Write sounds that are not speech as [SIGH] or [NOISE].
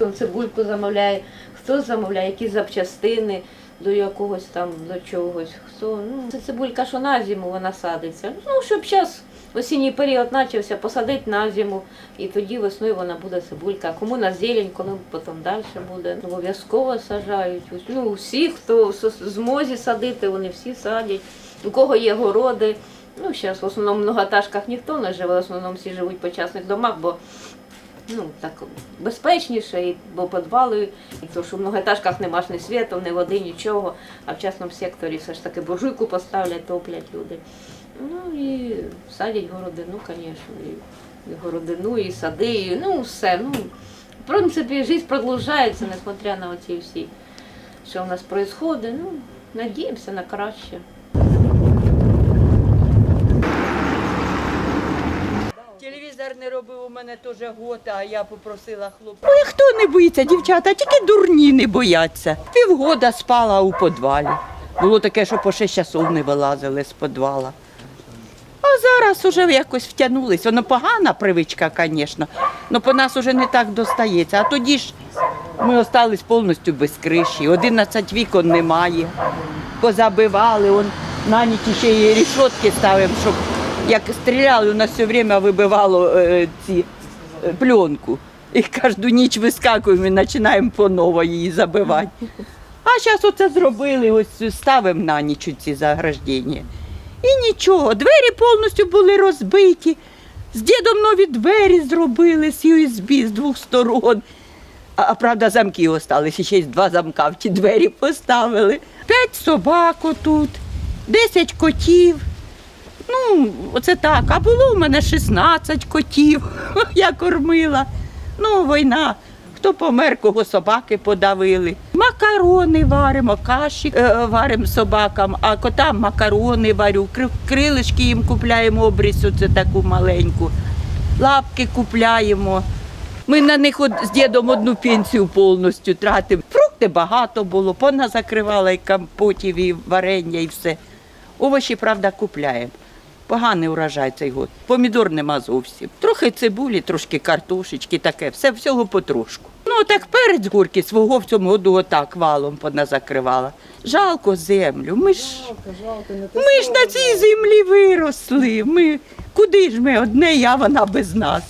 там цибульку замовляє, хто замовляє якісь запчастини до якогось там, до чогось. Хто, ну, це цибулька, що на зиму вона садиться. Ну, щоб зараз осінній період почався, посадити на зиму, і тоді весною вона буде цибулька. Кому на зелень, коли потім далі буде. Обов'язково сажають. Ну, всі, хто змозі садити, вони всі садять. У кого є городи. Ну, зараз в основному в многотажках ніхто не живе, в основному всі живуть по частних домах, бо ну, так безпечніше, і, бо підвали, і то, що в многоетажках нема ж ні світу, ні води, нічого, а в частному секторі все ж таки буржуйку поставлять, топлять люди. Ну і садять городину, звісно, і, і городину, і сади, і, ну все. Ну, в принципі, життя продовжується, несмотря на оці всі, що в нас відбувається. Ну, надіємося на краще. Телевізор не робив у мене теж год, а я попросила хлопця. Ну хто не боїться, дівчата, тільки дурні не бояться. Півгода спала у підвалі. Було таке, що по 6 часов не вилазили з підвала. А зараз уже якось втягнулись. Воно погана привичка, звісно, але по нас уже не так достається. А тоді ж ми остались повністю без криші. 11 вікон немає. Позабивали, он на ніч ще і рішотки ставимо, щоб як стріляли, у нас все время вибивало е, ці е, пленку. І кожну ніч вискакуємо і починаємо по ново її забивати. А зараз оце зробили, ось ставимо на ніч ці заграждення. І нічого, двері повністю були розбиті. З дідом нові двері зробили з USB з двох сторон. А, а правда, замки осталися, ще й два замка в ті двері поставили. П'ять собак отут, десять котів. Ну, оце так. А було в мене 16 котів. [LAUGHS] Я кормила. Ну, війна. Хто помер, кого собаки подавили. Макарони варимо, каші е, варимо собакам, а котам макарони варю, крилишки їм купляємо обріз, оце таку маленьку. Лапки купляємо. Ми на них от з дідом одну пенсію повністю тратимо. Фрукти багато було, пона закривала і компотів, і варення, і все. Овочі, правда, купляємо. Поганий урожай цей год. Помідор нема зовсім. Трохи цибулі, трошки картошечки, таке, все всього потрошку. Ну так перець гурки свого в цьому году отак валом поназакривала. Жалко землю. Ми ж, ми ж на цій землі виросли. Ми, куди ж ми одне, я вона без нас.